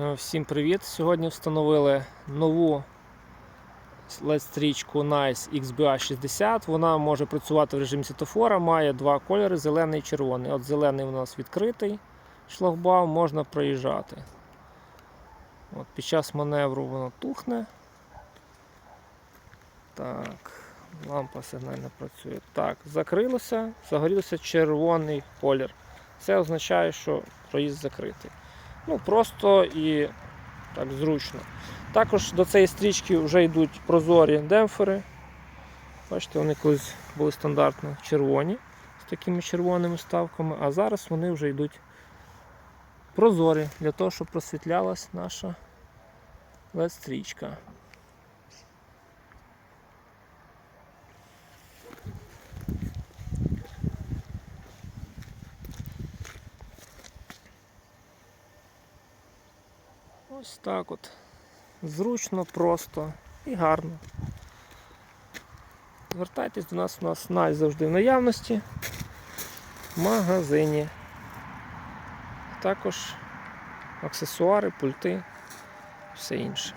Е, Всім привіт! Сьогодні встановили нову LED-стрічку Nice XBA60. Вона може працювати в режимі світофора, має два кольори зелений і червоний. От зелений у нас відкритий шлагбаум, можна проїжджати. От Під час маневру воно тухне. Так, лампа сигнальна працює. Так, закрилося, загорівся червоний колір. Це означає, що проїзд закритий. Ну, просто і так зручно. Також до цієї стрічки вже йдуть прозорі демпфери. Бачите, вони колись були стандартно червоні з такими червоними ставками, а зараз вони вже йдуть прозорі для того, щоб просвітлялась наша LED-стрічка. Ось так от. Зручно, просто і гарно. Звертайтесь до нас, у нас най завжди в наявності в магазині. Також аксесуари, пульти, все інше.